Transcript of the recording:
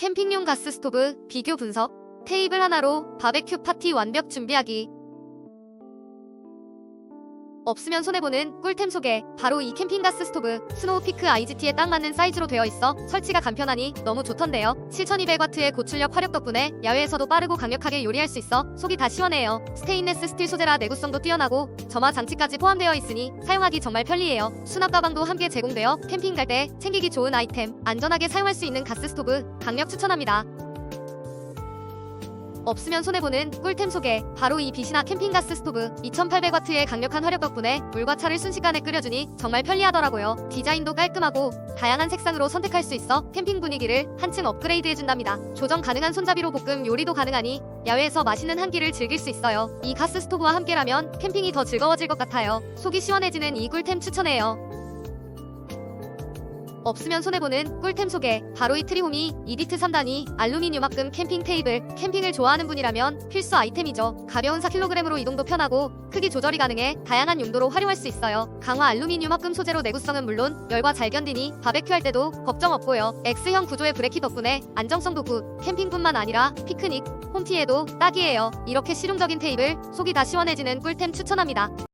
캠핑용 가스 스토브 비교 분석 테이블 하나로 바베큐 파티 완벽 준비하기 없으면 손해보는 꿀템 소개 바로 이 캠핑 가스 스토브 스노우피크 IGT에 딱 맞는 사이즈로 되어 있어 설치가 간편하니 너무 좋던데요. 7200W의 고출력 화력 덕분에 야외에서도 빠르고 강력하게 요리할 수 있어 속이 다 시원해요. 스테인레스 스틸 소재라 내구성도 뛰어나고 점화 장치까지 포함되어 있으니 사용하기 정말 편리해요. 수납 가방도 함께 제공되어 캠핑 갈 때 챙기기 좋은 아이템 안전하게 사용할 수 있는 가스 스토브 강력 추천합니다 없으면 손해보는 꿀템 소개. 바로 이 빛이나 캠핑가스 스토브. 2800W의 강력한 화력 덕분에 물과 차를 순식간에 끓여주니 정말 편리하더라고요. 디자인도 깔끔하고 다양한 색상으로 선택할 수 있어 캠핑 분위기를 한층 업그레이드 해준답니다. 조정 가능한 손잡이로 볶음 요리도 가능하니 야외에서 맛있는 한 끼를 즐길 수 있어요. 이 가스 스토브와 함께라면 캠핑이 더 즐거워질 것 같아요. 속이 시원해지는 이 꿀템 추천해요 없으면 손해보는 꿀템 소개. 바로 이 트리홈이 이디트 3단위 알루미늄 합금 캠핑 테이블 캠핑을 좋아하는 분이라면 필수 아이템이죠. 가벼운 4kg으로 이동도 편하고 크기 조절이 가능해 다양한 용도로 활용할 수 있어요. 강화 알루미늄 합금 소재로 내구성은 물론 열과 잘 견디니 바베큐 할 때도 걱정 없고요. X형 구조의 브레이키 덕분에 안정성도 굿. 캠핑뿐만 아니라 피크닉 홈티에도 딱이에요. 이렇게 실용적인 테이블 속이 다 시원해지는 꿀템 추천합니다